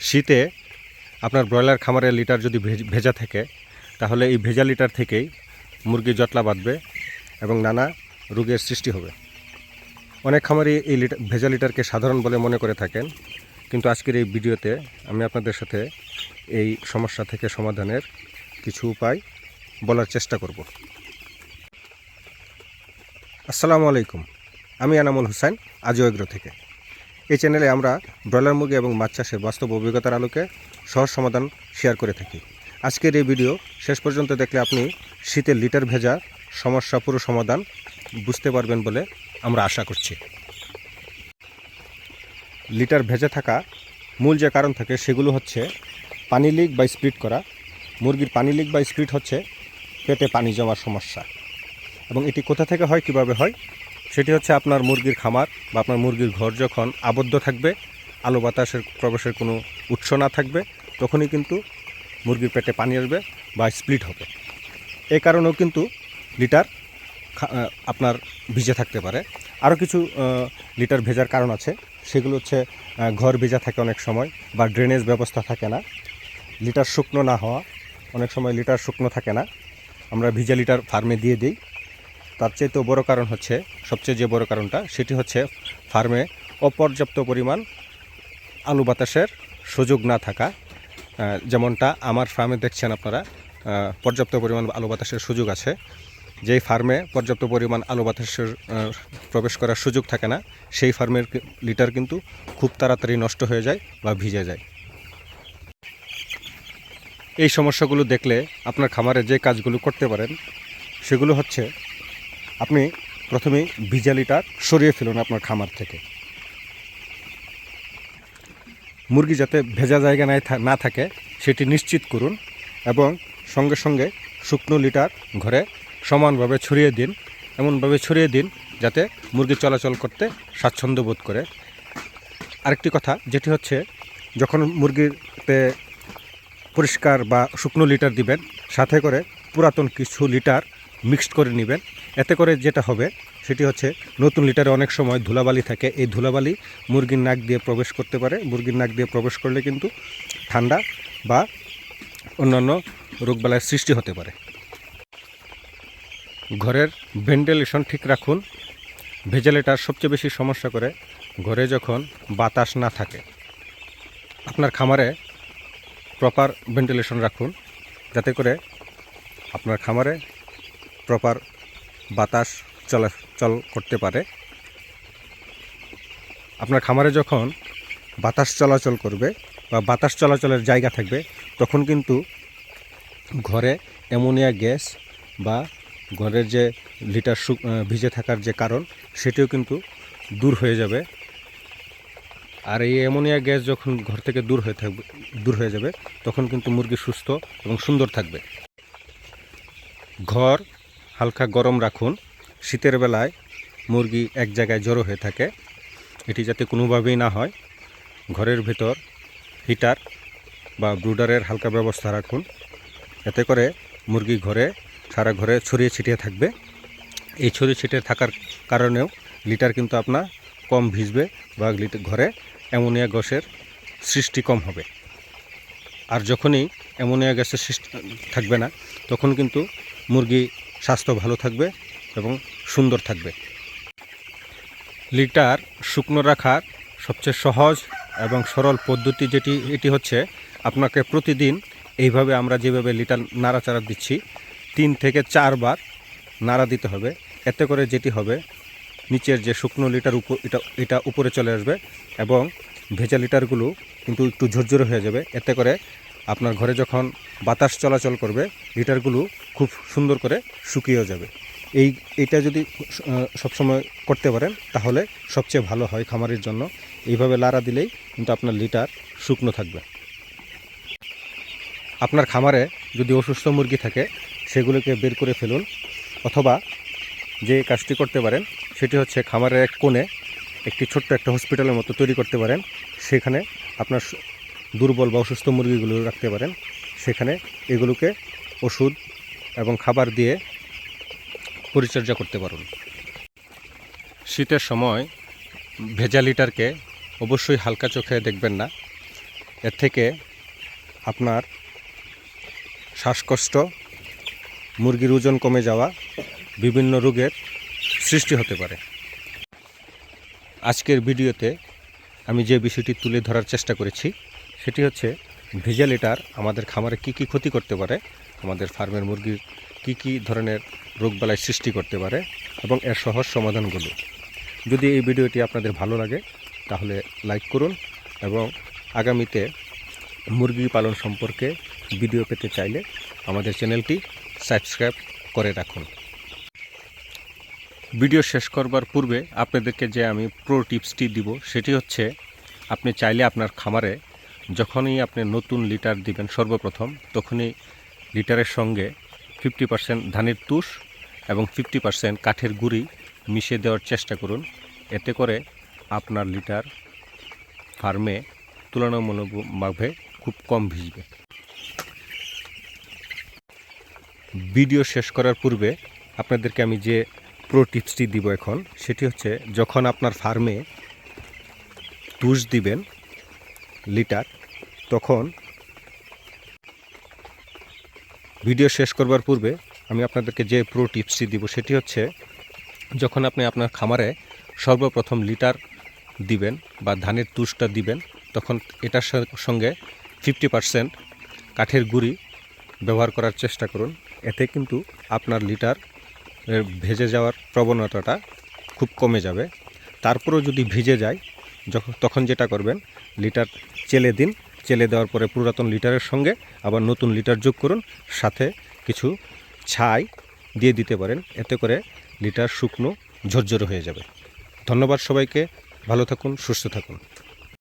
শীতে আপনার ব্রয়লার খামারের লিটার যদি ভেজ- থাকে, তাহলে এই ভেজা লিটার থেকেই মুরগি জটলা বাঁধবে এবং নানা রোগের সৃষ্টি হবে। অনেক খামারি এই লিটার ভেজা লিটারকে সাধারণ বলে মনে করে থাকেন, কিন্তু আজকের এই ভিডিওতে আমি আপনাদের সাথে এই সমস্যা থেকে সমাধানের কিছু উপায় বলার চেষ্টা করব। আসসালামু আলাইকুম, আমি আনামুল হোসেন আজিও এগ্রো থেকে। এই চ্যানেলে আমরা ব্রয়লার মুরগি এবং মাছ চাষের বাস্তব অভিজ্ঞতার আলোকে সহজ সমাধান শেয়ার করে থাকি। আজকের এই ভিডিও শেষ পর্যন্ত দেখলে আপনি শীতের লিটার ভেজা সমস্যা পুরো সমাধান বুঝতে পারবেন বলে আমরা আশা করছি। লিটার ভেজে থাকা মূল যে কারণ থাকে সেগুলো হচ্ছে পানি লিক বা স্প্লিট করা। মুরগির পানি লিক বা স্প্লিট হচ্ছে পেটে পানি জমার সমস্যা। এবং এটি কোথা থেকে হয়, কীভাবে হয়? সেটি হচ্ছে আপনার মুরগির খামার বা আপনার মুরগির ঘর যখন আবদ্ধ থাকবে, আলো বাতাসের প্রবেশের কোনো উৎস না থাকবে, তখনই কিন্তু মুরগির পেটে পানি আসবে বা স্প্লিট হবে। এই কারণেও কিন্তু লিটার আপনার ভিজে থাকতে পারে। আরও কিছু লিটার ভেজার কারণ আছে। সেগুলো হচ্ছে ঘর ভেজা থাকে অনেক সময় বা ড্রেনেজ ব্যবস্থা থাকে না। লিটার শুকনো না হওয়া, অনেক সময় লিটার শুকনো থাকে না। আমরা ভিজা লিটার ফার্মে দিয়ে দিই। তার চাইতেও বড় কারণ হচ্ছে, সবচেয়ে যে বড় কারণটা, সেটি হচ্ছে ফার্মে অপর্যাপ্ত পরিমাণ আলু বাতাসের সুযোগ না থাকা। যেমনটা আমার ফার্মে দেখছেন আপনারা পর্যাপ্ত পরিমাণ আলু বাতাসের সুযোগ আছে। যেই ফার্মে পর্যাপ্ত পরিমাণ আলু বাতাসের প্রবেশ করার সুযোগ থাকে না, সেই ফার্মের লিটার কিন্তু খুব তাড়াতাড়ি নষ্ট হয়ে যায় বা ভিজে যায়। এই সমস্যাগুলো দেখলে আপনার খামারে যে কাজগুলো করতে পারেন, সেগুলো হচ্ছে আপনি প্রথমেই ভিজা লিটার সরিয়ে ফেলুন আপনার খামার থেকে। মুরগি যাতে ভেজা জায়গা না থাকে, সেটি নিশ্চিত করুন এবং সঙ্গে সঙ্গে শুকনো লিটার ঘরে সমানভাবে ছড়িয়ে দিন, এমনভাবে ছড়িয়ে দিন যাতে মুরগি চলাচল করতে স্বাচ্ছন্দ্য বোধ করে। আরেকটি কথা, যেটি হচ্ছে যখন মুরগিতে পরিষ্কার বা শুকনো লিটার দিবেন, সাথে করে পুরাতন কিছু লিটার মিক্সড করে নেবেন। এতে করে যেটা হবে, সেটি হচ্ছে নতুন লিটারে অনেক সময় ধুলাবালি থাকে। এই ধুলাবালি মুরগির নাক দিয়ে প্রবেশ করতে পারে। মুরগির নাক দিয়ে প্রবেশ করলে কিন্তু ঠান্ডা বা অন্যান্য রোগবালাইয়ের সৃষ্টি হতে পারে। ঘরের ভেন্টিলেশন ঠিক রাখুন। ভেজালেটার সবচেয়ে বেশি সমস্যা করে ঘরে যখন বাতাস না থাকে, আপনার খামারে প্রপার ভেন্টিলেশন রাখুন। যাতে করে আপনার খামারে প্রপার বাতাস চলাচল করতে পারে। আপনার খামারে যখন বাতাস চলাচল করবে বা বাতাস চলাচলের জায়গা থাকবে তখন কিন্তু ঘরে অ্যামোনিয়া গ্যাস বা ঘরের যে লিটার আহ, ভিজে থাকার যে কারণ সেটিও কিন্তু দূর হয়ে যাবে। আর এই অ্যামোনিয়া গ্যাস যখন ঘর থেকে দূর হয়ে থাকবে দূর হয়ে যাবে তখন কিন্তু মুরগি সুস্থ এবং সুন্দর থাকবে। ঘর হালকা গরম রাখুন। শীতের বেলায় মুরগি এক জায়গায় জড়ো হয়ে থাকে। এটি যাতে কোনোভাবেই না হয়। ঘরের ভেতর হিটার বা ব্রুডারের হালকা ব্যবস্থা রাখুন। এতে করে মুরগি ঘরে, সারা ঘরে ছড়িয়ে ছিটিয়ে থাকবে। এই ছড়িয়ে ছিটিয়ে থাকার কারণেও লিটার কিন্তু আপনার কম ভিজবে বা ঘরে অ্যামোনিয়া গ্যাসের সৃষ্টি কম হবে। আর যখনই অ্যামোনিয়া গ্যাসের সৃষ্টি থাকবে না, তখন কিন্তু মুরগি স্বাস্থ্য ভালো থাকবে এবং সুন্দর থাকবে। লিটার শুকনো রাখার সবচেয়ে সহজ এবং সরল পদ্ধতি যেটি, এটি হচ্ছে আপনাকে প্রতিদিন এইভাবে আমরা যেভাবে লিটার নাড়াচাড়া দিচ্ছি, তিন থেকে চারবার নাড়া দিতে হবে। এতে করে যেটি হবে, নিচের যে শুকনো লিটার উপর এটা এটা উপরে চলে আসবে এবং ভেজা লিটারগুলো কিন্তু একটু ঝরঝরে হয়ে যাবে। এতে করে আপনার ঘরে যখন বাতাস চলাচল করবে লিটারগুলো খুব সুন্দর করে শুকিয়েও যাবে। এই, এটা যদি সবসময় করতে পারেন, তাহলে সবচেয়ে ভালো হয় খামারের জন্য। এইভাবে লাড়া দিলেই কিন্তু আপনার লিটার শুকনো থাকবে। আপনার খামারে যদি অসুস্থ মুরগি থাকে, সেগুলোকে বের করে ফেলুন, অথবা যে কাজটি করতে পারেন, সেটি হচ্ছে খামারের এক কোণে একটি ছোট্ট একটা হসপিটালের মতো তৈরি করতে পারেন। সেখানে আপনার দুর্বল বা অসুস্থ মুরগিগুলো রাখতে পারেন। সেখানে এগুলোকে ওষুধ এবং খাবার দিয়ে পরিচর্যা করতে পারুন। শীতের সময় ভেজা লিটারকে অবশ্যই হালকা চোখে দেখবেন না। এর থেকে আপনার শ্বাসকষ্ট, মুরগির ওজন কমে যাওয়া, বিভিন্ন রোগের সৃষ্টি হতে পারে। আজকের ভিডিওতে আমি যে বিষয়টি তুলে ধরার চেষ্টা করেছি সেটি হচ্ছে ভেজা লিটার আমাদের খামারে কি কি ক্ষতি করতে পারে, আমাদের ফার্মের মুরগির কি কি ধরনের রোগবালাই সৃষ্টি করতে পারে এবং এর সহজ সমাধানগুলো। যদি এই ভিডিওটি আপনাদের ভালো লাগে, তাহলে লাইক করুন এবং আগামীতে মুরগি পালন সম্পর্কে ভিডিও পেতে চাইলে আমাদের চ্যানেলটি সাবস্ক্রাইব করে রাখুন। ভিডিও শেষ করবার পূর্বে আপনাদেরকে যে আমি প্রো টিপসটি দিব, সেটি হচ্ছে আপনি চাইলে আপনার খামারে যখনই আপনি নতুন লিটার দিবেন সর্বপ্রথম, তখনই লিটারের সঙ্গে ফিফটি পার্সেন্ট ধানের তুষ এবং ফিফটি পার্সেন্ট কাঠের গুঁড়ি মিশিয়ে দেওয়ার চেষ্টা করুন। এতে করে আপনার লিটার ফার্মে তুলনামূলকভাবে খুব কম ভিজবে। ভিডিও শেষ করার পূর্বে আপনাদেরকে আমি যে প্রো টিপসটি দিব এখন, সেটি হচ্ছে যখন আপনার ফার্মে তুষ দিবেন লিটার তখন ভিডিও শেষ করবার পূর্বে আমি আপনাদেরকে যে প্রো টিপসটি দিব সেটি হচ্ছে, যখন আপনি আপনার খামারে সর্বপ্রথম লিটার দিবেন বা ধানের তুষটা দিবেন, তখন এটার সঙ্গে ফিফটি পার্সেন্ট কাঠের গুঁড়ি ব্যবহার করার চেষ্টা করুন। এতে কিন্তু আপনার লিটার ভেজে যাওয়ার প্রবণতাটা খুব কমে যাবে। তারপরেও যদি ভিজে যায় যখন তখন যেটা করবেন, লিটার চেলে দিন। চেলে দেওয়ার পরে পুরাতন লিটারের সঙ্গে আবার নতুন লিটার যোগ করুন, সাথে কিছু ছাই দিয়ে দিতে পারেন। এতে করে লিটার শুকনো ঝরঝরে হয়ে যাবে। ধন্যবাদ সবাইকে। ভালো থাকুন, সুস্থ থাকুন।